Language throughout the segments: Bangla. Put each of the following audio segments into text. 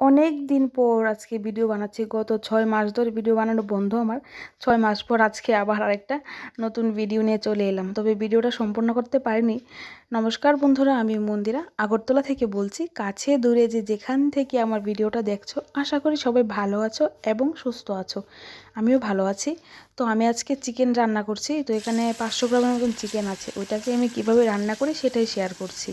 অনেক দিন পর আজকে ভিডিও বানাচ্ছি। গত ছয় মাস ধরে ভিডিও বানানো বন্ধ আমার। ছয় মাস পর আজকে আবার আরেকটা নতুন ভিডিও নিয়ে চলে এলাম। তবে ভিডিওটা সম্পূর্ণ করতে পারিনি। নমস্কার বন্ধুরা, আমি মন্দিরা। আগরতলা থেকে বলছি, কাছে দূরে যে যেখান থেকে আমার ভিডিওটা দেখছ, আশা করি সবাই ভালো আছো এবং সুস্থ আছো। আমিও ভালো আছি। তো আমি আজকে চিকেন রান্না করছি। তো এখানে পাঁচশো গ্রামের মতন চিকেন আছে। ওইটাকে আমি কীভাবে রান্না করি সেটাই শেয়ার করছি।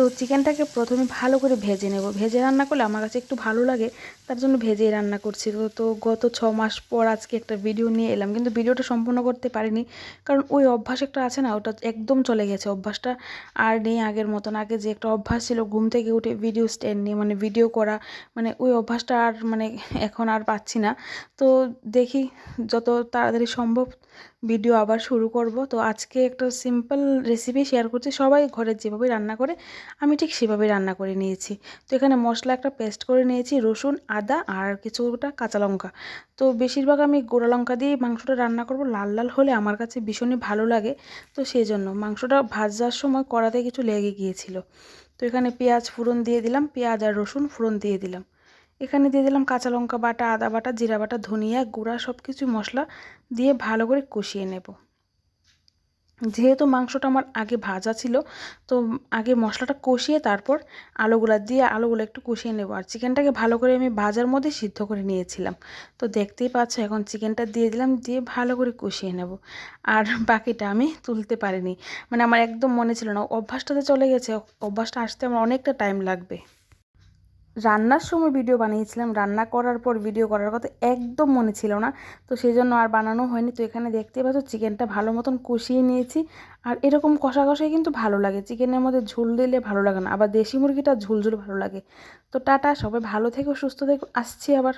তো চিকেনটাকে প্রথমে ভালো করে ভেজে নেব। ভেজে রান্না করলে আমার কাছে একটু ভালো লাগে, তার জন্য ভেজেই রান্না করছি। তো তো গত ছ মাস পর আজকে একটা ভিডিও নিয়ে এলাম, কিন্তু ভিডিওটা সম্পূর্ণ করতে পারিনি। কারণ ওই অভ্যাস একটা আছে না, ওটা একদম চলে গেছে। অভ্যাসটা আর নেই আগের মতন। আগে যে একটা অভ্যাস ছিল, ঘুম থেকে উঠে ভিডিও স্ট্যান্ড নিয়ে মানে ভিডিও করা মানে ওই অভ্যাসটা আর মানে এখন আর পাচ্ছি না। তো দেখি যত তাড়াতাড়ি সম্ভব ভিডিও আবার শুরু করব। তো আজকে একটা সিম্পল রেসিপি শেয়ার করছি। সবাই ঘরে যেভাবে রান্না করে আমি ঠিক সেভাবে রান্না করে নিয়েছি। তো এখানে মশলা একটা পেস্ট করে নিয়েছি, রসুন, আদা আর কিছুটা কাঁচা লঙ্কা। তো বেশিরভাগ আমি গোড়া লঙ্কা দিয়ে মাংসটা রান্না করব, লাল লাল হলে আমার কাছে ভীষণই ভালো লাগে। তো সেই জন্য মাংসটা ভাজার সময় কড়াতে কিছু লেগে গিয়েছিল। তো এখানে পেঁয়াজ ফোড়ন দিয়ে দিলাম, পেঁয়াজ আর রসুন ফোড়ন দিয়ে দিলাম। এখানে দিয়ে দিলাম কাঁচা লঙ্কা বাটা, আদা বাটা, জিরা বাটা, ধনিয়া গুঁড়া সব কিছু মশলা দিয়ে ভালো করে কষিয়ে নেব। যেহেতু মাংসটা আমার আগে ভাজা ছিল, তো আগে মশলাটা কষিয়ে তারপর আলুগুলো দিয়ে আলুগুলো একটু কষিয়ে নেব। আর চিকেনটাকে ভালো করে আমি ভাজার মধ্যে সিদ্ধ করে নিয়েছিলাম। তো দেখতেই পাচ্ছ এখন চিকেনটা দিয়ে দিলাম, দিয়ে ভালো করে কষিয়ে নেব। আর বাকিটা আমি তুলতে পারিনি। মানে আমার একদম মনে ছিল না, অভ্যাসটাতে চলে গেছে, অভ্যাসটা আসতে আমার অনেকটা টাইম লাগবে। রান্নার সময় ভিডিও বানিয়েছিলাম। রান্না করার পর ভিডিও করার কথা একদম মনে ছিল না। তো সেই জন্য আর বানানো হয়নি। তো এখানে দেখতে পাচ্ছ চিকেনটা ভালো মতন কষিয়ে নিয়েছি। আর এরকম কষা কষাই কিন্তু ভালো লাগে। চিকেনের মধ্যে ঝুল দিলে ভালো লাগে না। আবার দেশি মুরগিটা ঝুল ঝুল ভালো লাগে। তো টাটা, সবাই ভালো থেকো, সুস্থ থেকে। আসছি আবার।